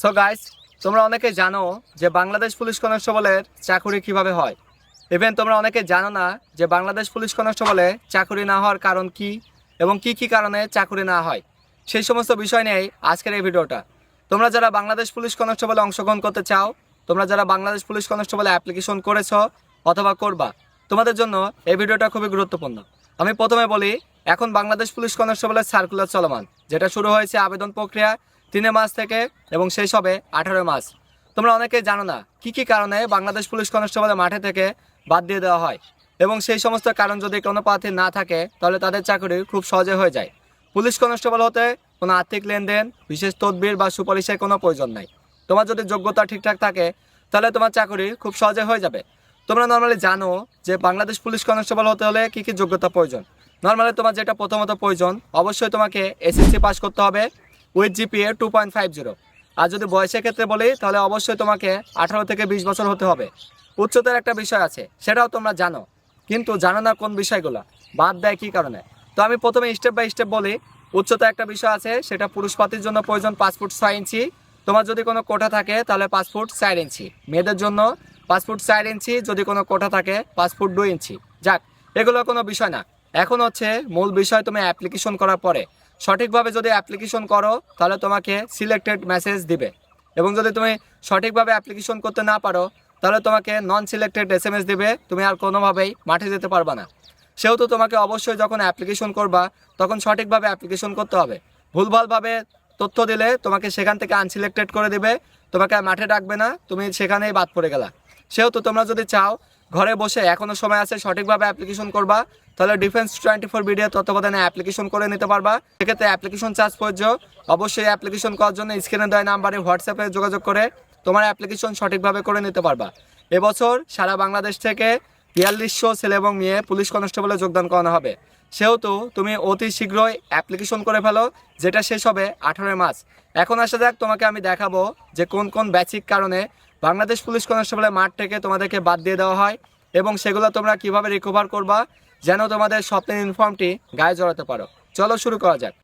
So guys তোমরা অনেকে জানো যে বাংলাদেশ পুলিশ কনস্টেবলের চাকরি কীভাবে হয়। ইভেন তোমরা অনেকে জানো না যে বাংলাদেশ পুলিশ কনস্টেবলে চাকরি না হওয়ার কারণ কি এবং কি কি কারণে চাকরি না হয়। সেই সমস্ত বিষয় নিয়েই আজকের এই ভিডিওটা। তোমরা যারা বাংলাদেশ পুলিশ কনস্টেবলে অংশগ্রহণ করতে চাও, তোমরা যারা বাংলাদেশ পুলিশ কনস্টেবলে অ্যাপ্লিকেশন করেছ অথবা করবা, তোমাদের জন্য এই ভিডিওটা খুবই গুরুত্বপূর্ণ। আমি প্রথমে বলি, এখন বাংলাদেশ পুলিশ কনস্টেবলের সার্কুলার চলমান, যেটা শুরু হয়েছে আবেদন প্রক্রিয়া তিনে মাস থেকে এবং শেষ হবে আঠারো মাস। তোমরা অনেকেই জানো না কি কি কারণে বাংলাদেশ পুলিশ কনস্টেবলের মাঠে থেকে বাদ দিয়ে দেওয়া হয় এবং সেই সমস্ত কারণ যদি কোনো প্রার্থী না থাকে, তাহলে তাদের চাকরি খুব সহজে হয়ে যায়। পুলিশ কনস্টেবল হতে কোনো আর্থিক লেনদেন, বিশেষ তদবির বা সুপারিশের কোনো প্রয়োজন নাই। তোমার যদি যোগ্যতা ঠিকঠাক থাকে, তাহলে তোমার চাকরি খুব সহজে হয়ে যাবে। তোমরা নর্মালি জানো যে বাংলাদেশ পুলিশ কনস্টেবল হতে হলে কী কী যোগ্যতা প্রয়োজন। নর্মালি তোমার যেটা প্রথমত প্রয়োজন, অবশ্যই তোমাকে এসএসসি পাস করতে হবে। With GPA two point five zero আর যদি বয়সের ক্ষেত্রে বলি, তাহলে অবশ্যই তোমাকে আঠারো থেকে বিশ বছর হতে হবে। উচ্চতার একটা বিষয় আছে, সেটাও তোমরা জানো। কিন্তু জানো না কোন বিষয়গুলো, বাদ দেয় কী কারণে? তো আমি প্রথমে স্টেপ বাই স্টেপ বলি, উচ্চতা একটা বিষয় আছে, সেটা পুরুষপাতির জন্য প্রয়োজন পাঁচ ফুট ছয় ইঞ্চি। তোমার যদি কোনো কোঠা থাকে, তাহলে পাঁচ ফুট চার ইঞ্চি। মেয়েদের জন্য পাঁচ ফুট চার ইঞ্চি, যদি কোনো কোঠা থাকে, পাঁচ ফুট দুই ইঞ্চি। যাক, এগুলো কোনো বিষয় না। এখন হচ্ছে মূল বিষয় তুমি অ্যাপ্লিকেশন করার পরে সঠিকভাবে যদি অ্যাপ্লিকেশন করো, তাহলে তোমাকে সিলেক্টেড মেসেজ দিবে। এবং যদি তুমি সঠিকভাবে অ্যাপ্লিকেশন করতে না পারো, তাহলে তোমাকে non selected S M S দেবে। তুমি আর কোনোভাবেই মাঠে যেতে পারবে না। সেহেতু তোমাকে অবশ্যই যখন অ্যাপ্লিকেশন করবা, তখন সঠিকভাবে অ্যাপ্লিকেশন করতে হবে। ভুলভালভাবে তথ্য দিলে তোমাকে সেখান থেকে আনসিলেক্টেড করে দেবে। তোমাকে আর মাঠে ডাকবে না, তুমি সেখানেই বাদ পড়ে গেলা। সেহেতু তোমরা যদি চাও ঘরে বসে এখনও সময় আছে, সঠিকভাবে অ্যাপ্লিকেশন করবা। তাহলে ডিফেন্স টোয়েন্টি ফোর ভিডিও তত্ত্বাবধানে অ্যাপ্লিকেশন করে নিতে পারবা। সেক্ষেত্রে অ্যাপ্লিকেশন চার্জ প্রযোজ্য। অবশ্যই অ্যাপ্লিকেশন করার জন্য স্ক্রিনে দেওয়া নাম্বারে হোয়াটসঅ্যাপে যোগাযোগ করে তোমার অ্যাপ্লিকেশন সঠিকভাবে করে নিতে পারবা। এবছর সারা বাংলাদেশ থেকে বিয়াল্লিশশো ছেলে এবং মেয়ে পুলিশ কনস্টেবলে যোগদান করানো হবে। সেহেতু তুমি অতি শীঘ্রই অ্যাপ্লিকেশন করে ফেলো, যেটা শেষ হবে আঠারোই মাস এখন আসা যাক তোমাকে আমি দেখাবো যে কোন কোন ব্যাচিক কারণে বাংলাদেশ পুলিশ কনস্টেবলের মাঠ থেকে তোমাদেরকে বাদ দিয়ে দেওয়া হয় এবং সেগুলো তোমরা কীভাবে রিকভার করবা যেন তোমাদের স্বপ্নের ইনফর্মটি গায়ে জড়াতে পারো। চলো শুরু করা যাক।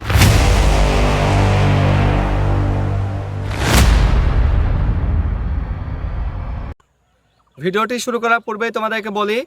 ভিডিওটি শুরু করার পূর্বেই তোমাদেরকে বলি,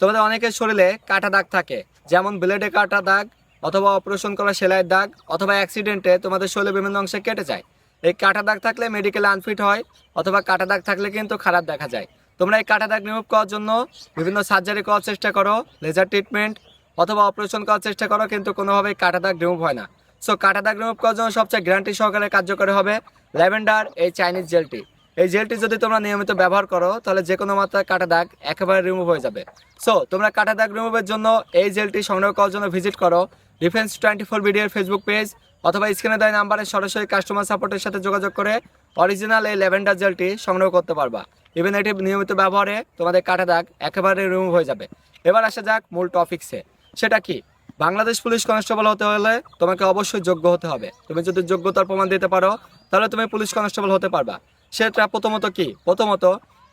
তোমাদের অনেকের শরীরে কাটা দাগ থাকে, যেমন ব্লেডে কাটা দাগ অথবা অপারেশন করা সেলাইয়ের দাগ অথবা অ্যাক্সিডেন্টে তোমাদের শরীরের বিভিন্ন অংশে কেটে যায়। এই কাটা দাগ থাকলে মেডিকেলে আনফিট হয়, অথবা কাটা দাগ থাকলে কিন্তু খারাপ দেখা যায়। তোমরা এই কাটা দাগ রিমুভ করার জন্য বিভিন্ন সার্জারি করার চেষ্টা করো লেজার ট্রিটমেন্ট অথবা অপারেশন করার চেষ্টা করো, কিন্তু কোনোভাবেই কাটা দাগ রিমুভ হয় না। সো কাটা দাগ রিমুভ করার জন্য সবচেয়ে গ্যারান্টি সহকারে কার্যকরী হবে ল্যাভেন্ডার এই চাইনিজ জেলটি এই জেলটি যদি তোমরা নিয়মিত ব্যবহার করো, তাহলে যে কোনো মাত্রায় কাটা দাগ একেবারে রিমুভ হয়ে যাবে। সো তোমরা কাটা দাগ রিমুভের জন্য এই জেলটি সংগ্রহ করার জন্য ভিজিট করো। ডিফেন্স টোয়েন্টি ফোর ভিডিওর ফেসবুক পেজ অথবা স্ক্রিনে দেয় নাম্বারে সরাসরি কাস্টমার সাপোর্টের সাথে যোগাযোগ করে অরিজিনাল এই ল্যাভেন্ডার জেলটি সংগ্রহ করতে পারবা। ইভেন এটি নিয়মিত ব্যবহারে তোমাদের কাটা দাগ একেবারে রিমুভ হয়ে যাবে। এবার আসা যাক মূল টপিক্সে সেটা কি? বাংলাদেশ পুলিশ কনস্টেবল হতে হলে তোমাকে অবশ্যই যোগ্য হতে হবে। তুমি যদি যোগ্যতার প্রমাণ দিতে পারো, তাহলে তুমি পুলিশ কনস্টেবল হতে পারবা। সেটা প্রথমত কি? প্রথমত,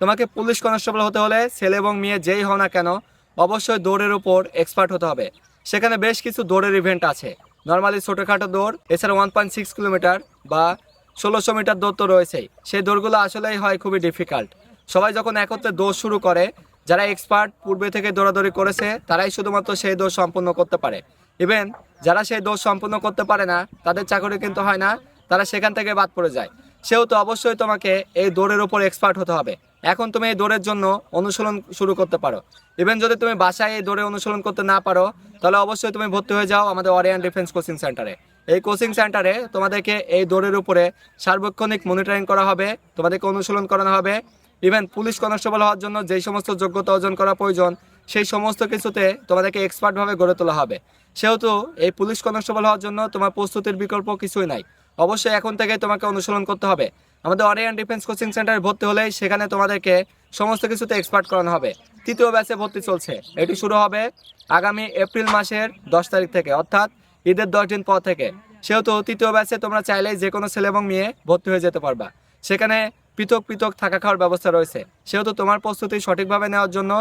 তোমাকে পুলিশ কনস্টেবল হতে হলে ছেলে এবং মেয়ে যেই হও না কেন, অবশ্যই দৌড়ের উপর এক্সপার্ট হতে হবে। সেখানে বেশ কিছু দৌড়ের ইভেন্ট আছে। নর্মালি ছোটোখাটো দৌড়, এছাড়া ওয়ান পয়েন্ট সিক্স কিলোমিটার বা ষোলোশো মিটার দৌড় তো রয়েছেই। সেই দৌড়গুলো আসলেই হয় খুবই ডিফিকাল্ট সবাই যখন একত্রে দৌড় শুরু করে, যারা এক্সপার্ট পূর্বে থেকে দৌড়াদৌড়ি করেছে, তারাই শুধুমাত্র সেই দৌড় সম্পূর্ণ করতে পারে। ইভেন যারা সেই দৌড় সম্পূর্ণ করতে পারে না, তাদের চাকরি কিন্তু হয় না, তারা সেখান থেকে বাদ পড়ে যায়। সেহেতু অবশ্যই তোমাকে এই দৌড়ের উপর এক্সপার্ট হতে হবে। এখন তুমি এই দৌড়ের জন্য অনুশীলন শুরু করতে পারো। ইভেন যদি তুমি বাসায় এই দৌড়ে অনুশীলন করতে না পারো, তাহলে অবশ্যই তুমি ভর্তি হয়ে যাও আমাদের অরিয়ান ডিফেন্স কোচিং সেন্টারে এই কোচিং সেন্টারে তোমাদেরকে এই দৌড়ের উপরে সার্বক্ষণিক মনিটরিং করা হবে, তোমাদেরকে অনুশীলন করানো হবে। ইভেন পুলিশ কনস্টেবল হওয়ার জন্য যেই সমস্ত যোগ্যতা অর্জন করা প্রয়োজন, সেই সমস্ত কিছুতে তোমাদেরকে এক্সপার্টভাবে গড়ে তোলা হবে। সেহেতু এই পুলিশ কনস্টেবল হওয়ার জন্য তোমার প্রস্তুতির বিকল্প কিছুই নাই। অবশ্যই এখন থেকে তোমাকে অনুশীলন করতে হবে। আমাদের অরিয়ান ডিফেন্স কোচিং সেন্টারে ভর্তি হলেই সেখানে তোমাদেরকে সমস্ত কিছুতে এক্সপার্ট করানো হবে। তৃতীয় ব্যাচে ভর্তি চলছে। এটি শুরু হবে আগামী এপ্রিল মাসের দশ তারিখ থেকে, অর্থাৎ ঈদের দশ দিন পর থেকে। সেহেতু তৃতীয় ব্যাচে তোমরা চাইলেই যে কোনো ছেলে এবং মেয়ে ভর্তি হয়ে যেতে পারবা। সেখানে পৃথক পৃথক থাকা খাওয়ার ব্যবস্থা রয়েছে। সেহেতু তোমার প্রস্তুতি সঠিকভাবে নেওয়ার জন্য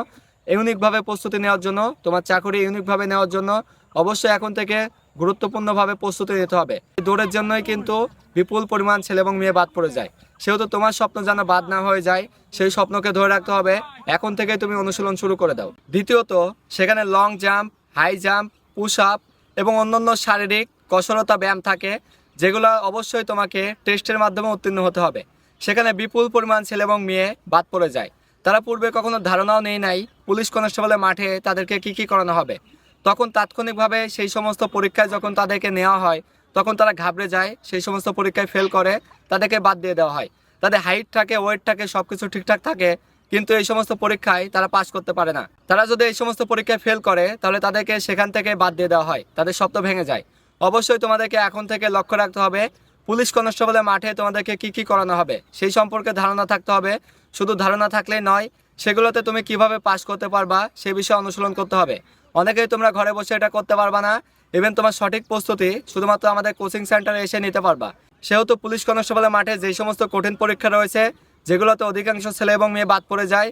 ইউনিকভাবে প্রস্তুতি নেওয়ার জন্য, তোমার চাকরি ইউনিকভাবে নেওয়ার জন্য, অবশ্যই এখন থেকে গুরুত্বপূর্ণভাবে প্রস্তুতি নিতে হবে। এই দৌড়ের জন্যই কিন্তু বিপুল পরিমাণ ছেলে এবং মেয়ে বাদ পড়ে যায়। সেহেতু তোমার স্বপ্ন যেন বাদ না হয়ে যায়, সেই স্বপ্নকে ধরে রাখতে হবে। এখন থেকে তুমি অনুশীলন শুরু করে দাও। দ্বিতীয়ত, সেখানে long jump high jump push up এবং অন্যান্য শারীরিক কসরতা ব্যায়াম থাকে, যেগুলো অবশ্যই তোমাকে টেস্টের মাধ্যমে উত্তীর্ণ হতে হবে। সেখানে বিপুল পরিমাণ ছেলে এবং মেয়ে বাদ পড়ে যায়। তারা পূর্বে কখনো ধারণাও নেই নাই, পুলিশ কনস্টেবলের মাঠে তাদেরকে কি কি করানো হবে। তখন তাৎক্ষণিকভাবে সেই সমস্ত পরীক্ষায় যখন তাদেরকে নেওয়া হয়, তখন তারা ঘাবড়ে যায়, সেই সমস্ত পরীক্ষায় ফেল করে, তাদেরকে বাদ দিয়ে দেওয়া হয়। তাদের হাইট থাকে ওয়েট থাকে সব কিছু ঠিকঠাক থাকে, কিন্তু এই সমস্ত পরীক্ষায় তারা পাশ করতে পারে না। তারা যদি এই সমস্ত পরীক্ষায় ফেল করে, তাহলে তাদেরকে সেখান থেকে বাদ দিয়ে দেওয়া হয়, তাদের স্বপ্ন ভেঙে যায়। অবশ্যই তোমাদেরকে এখন থেকে লক্ষ্য রাখতে হবে, পুলিশ কনস্টেবলের মাঠে তোমাদেরকে কি কি করানো হবে, সেই সম্পর্কে ধারণা থাকতে হবে। শুধু ধারণা থাকলেই নয়, সেগুলোতে তুমি কীভাবে পাশ করতে পারবা, সে বিষয়ে অনুশীলন করতে হবে। অনেকেই তোমরা ঘরে বসে এটা করতে পারবা না। ইভেন তোমার সঠিক প্রস্তুতি শুধুমাত্র আমাদের কোচিং সেন্টারে এসে নিতে পারবা। সেহেতু পুলিশ কনস্টেবলের মাঠে যেই সমস্ত কঠিন পরীক্ষা রয়েছে, যেগুলোতে অধিকাংশ ছেলে এবং মেয়ে বাদ পড়ে যায়,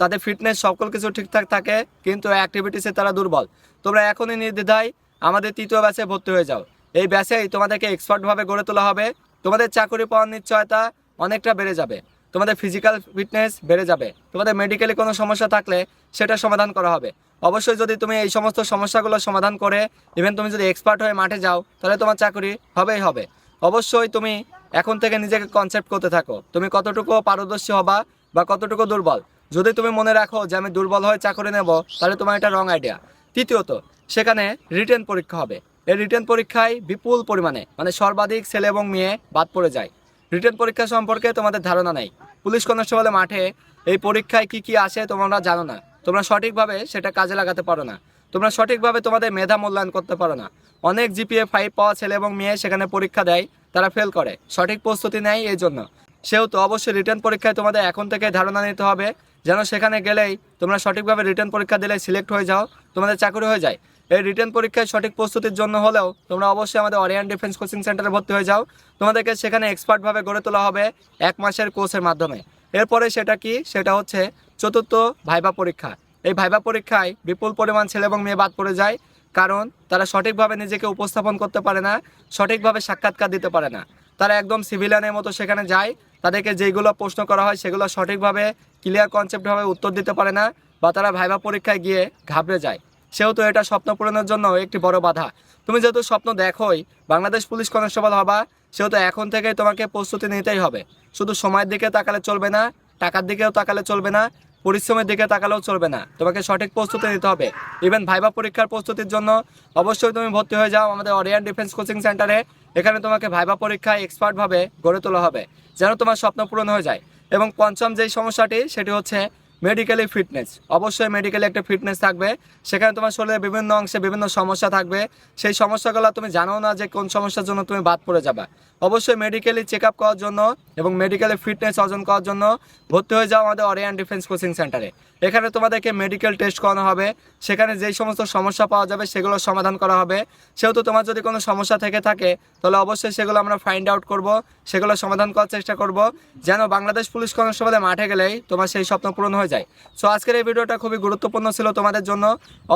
তাদের ফিটনেস সকল কিছু ঠিকঠাক থাকে, কিন্তু অ্যাক্টিভিটিসে তারা দুর্বল। তোমরা এখনই নির্দ্বিধায় আমাদের তৃতীয় ব্যাচে ভর্তি হয়ে যাও। এই ব্যাচেই তোমাদেরকে এক্সপার্টভাবে গড়ে তোলা হবে। তোমাদের চাকরি পাওয়ার নিশ্চয়তা অনেকটা বেড়ে যাবে। তোমাদের ফিজিক্যাল ফিটনেস বেড়ে যাবে। তোমাদের মেডিকেলি কোনো সমস্যা থাকলে সেটা সমাধান করা হবে। অবশ্যই যদি তুমি এই সমস্ত সমস্যাগুলো সমাধান করে ইভেন তুমি যদি এক্সপার্ট হয়ে মাঠে যাও, তাহলে তোমার চাকরি হবেই হবে। অবশ্যই তুমি এখন থেকে নিজেকে কনসেপ্ট করতে থাকো। তুমি কতটুকু পারদর্শী হবা বা কতটুকু দুর্বল? যদি তুমি মনে রাখো যে আমি দুর্বল হয়ে চাকরি নেব, তাহলে তোমার এটা রং আইডিয়া তৃতীয়ত, সেখানে রিটেন পরীক্ষা হবে। এই রিটেন পরীক্ষায় বিপুল পরিমাণে মানে সর্বাধিক ছেলে এবং মেয়ে বাদ পড়ে যায়। রিটেন পরীক্ষা সম্পর্কে তোমাদের ধারণা নেই। পুলিশ কনস্টেবলের মাঠে এই পরীক্ষায় কি কি আসে তোমরা জানো না। তোমরা সঠিকভাবে সেটা কাজে লাগাতে পারো না। তোমরা সঠিকভাবে তোমাদের মেধা মূল্যায়ন করতে পারো না। অনেক জিপিএ ফাইভ পাওয়া ছেলে এবং মেয়ে সেখানে পরীক্ষা দেয়, তারা ফেল করে। সঠিক প্রস্তুতি নেয় এই জন্য। সেহেতু অবশ্যই রিটার্ন পরীক্ষায় তোমাদের এখন থেকে ধারণা নিতে হবে। যেন সেখানে গেলেই তোমরা সঠিকভাবে রিটার্ন পরীক্ষা দিলে সিলেক্ট হয়ে যাও, তোমাদের চাকরি হয়ে যায়। এই রিটার্ন পরীক্ষায় সঠিক প্রস্তুতির জন্য হলেও তোমরা অবশ্যই আমাদের অরিয়ান ডিফেন্স কোচিং সেন্টারে ভর্তি হয়ে যাও। তোমাদেরকে সেখানে এক্সপার্টভাবে গড়ে তোলা হবে এক মাসের কোর্সের মাধ্যমে। এরপরে সেটা কি? সেটা হচ্ছে চতুর্থ ভাইবা পরীক্ষা। এই ভাইবা পরীক্ষায় বিপুল পরিমাণ ছেলে এবং মেয়ে বাদ পড়ে যায়, কারণ তারা সঠিকভাবে নিজেকে উপস্থাপন করতে পারে না, সঠিকভাবে সাক্ষাৎকার দিতে পারে না। তারা একদম সিভিলিয়ানের মতো সেখানে যায়, তাদেরকে যেগুলো প্রশ্ন করা হয় সেগুলো সঠিকভাবে ক্লিয়ার কনসেপ্টভাবে উত্তর দিতে পারে না বা তারা ভাইবা পরীক্ষায় গিয়ে ঘাবড়ে যায়। সেহেতু এটা স্বপ্ন পূরণের জন্য একটি বড় বাধা। তুমি যেহেতু স্বপ্ন দেখোই, বাংলাদেশ পুলিশ কনস্টেবল হবা, সেহেতু এখন থেকেই তোমাকে প্রস্তুতি নিতেই হবে। শুধু সময়ের দিকে তাকালে চলবে না, টাকার দিকেও তাকালে চলবে না, পরিশ্রমের দিকে তাকালেও চলবে না। তোমাকে সঠিক প্রস্তুতি নিতে হবে। ইভেন ভাইবা পরীক্ষার প্রস্তুতির জন্য অবশ্যই তুমি ভর্তি হয়ে যাও আমাদের অরিয়ান ডিফেন্স কোচিং সেন্টারে এখানে তোমাকে ভাইবা পরীক্ষায় এক্সপার্টভাবে গড়ে তোলা হবে, যেন তোমার স্বপ্ন পূরণ হয়ে যায়। এবং পঞ্চম যেই সমস্যাটি, সেটি হচ্ছে মেডিকেলি ফিটনেস অবশ্যই মেডিকেলি একটা ফিটনেস থাকবে। সেখানে তোমার শরীরে বিভিন্ন অংশে বিভিন্ন সমস্যা থাকবে। সেই সমস্যাগুলো তুমি জানো না যে কোন সমস্যার জন্য তুমি বাদ পড়ে যাবে। অবশ্যই মেডিকেলি চেক আপ করার জন্য এবং মেডিকেলি ফিটনেস অর্জন করার জন্য ভর্তি হয়ে যাও আমাদের অরিয়ান ডিফেন্স কোচিং সেন্টারে এখানে তোমাদেরকে মেডিকেল টেস্ট করানো হবে। সেখানে যেই সমস্ত সমস্যা পাওয়া যাবে, সেগুলো সমাধান করা হবে। সেহেতু তোমার যদি কোনো সমস্যা থেকে থাকে, তাহলে অবশ্যই সেগুলো আমরা ফাইন্ড আউট করব, সেগুলো সমাধান করার চেষ্টা করব। যেন বাংলাদেশ পুলিশ কনস্টেবলের মাঠে গেলেই তোমার সেই স্বপ্ন পূরণ হয়ে যায়। সো আজকের এই ভিডিওটা খুবই গুরুত্বপূর্ণ ছিল তোমাদের জন্য।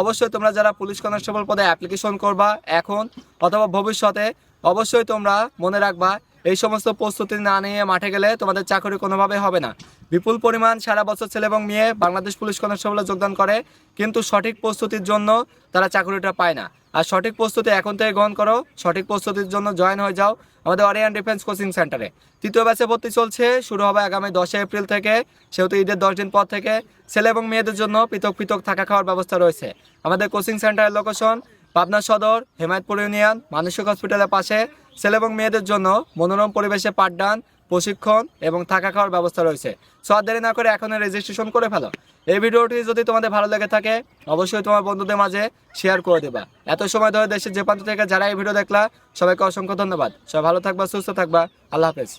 অবশ্যই তোমরা যারা পুলিশ কনস্টেবল পদে অ্যাপ্লিকেশন করবা এখন অথবা ভবিষ্যতে, অবশ্যই তোমরা মনে রাখবা, এই সমস্ত প্রস্তুতি না নিয়ে মাঠে গেলে তোমাদের চাকরি কোনোভাবে হবে না। বিপুল পরিমাণ সারা বছর ছেলে এবং মেয়ে বাংলাদেশ পুলিশ কনস্টেবলে যোগদান করে, কিন্তু সঠিক প্রস্তুতির জন্য তারা চাকরিটা পায় না। আর সঠিক প্রস্তুতি এখন থেকে গ্রহণ করো, সঠিক প্রস্তুতির জন্য জয়েন হয়ে যাও আমাদের অরিয়ান ডিফেন্স কোচিং সেন্টারে তৃতীয় ব্যাচে ভর্তি চলছে, শুরু হবে আগামী দশই এপ্রিল থেকে, সেহেতু ঈদের দশ দিন পর থেকে ছেলে এবং মেয়েদের জন্য পৃথক পৃথক থাকা খাওয়ার ব্যবস্থা রয়েছে। আমাদের কোচিং সেন্টারের লোকেশন পাবনা সদর, হেমায়তপুর ইউনিয়ন, মানসিক হসপিটালের পাশে। ছেলে এবং মেয়েদের জন্য মনোরম পরিবেশে পাঠদান প্রশিক্ষণ এবং থাকা খাওয়ার ব্যবস্থা রয়েছে। সো আর দেরি না করে এখন রেজিস্ট্রেশন করে ফেলো। এই ভিডিওটি যদি তোমাদের ভালো লেগে থাকে, অবশ্যই তোমার বন্ধুদের মাঝে শেয়ার করে দেবা। এত সময় ধরে দেশের যে প্রান্ত থেকে যারা এই ভিডিও দেখলা, সবাইকে অসংখ্য ধন্যবাদ। সবাই ভালো থাকবা, সুস্থ থাকবা। আল্লাহ হাফেজ।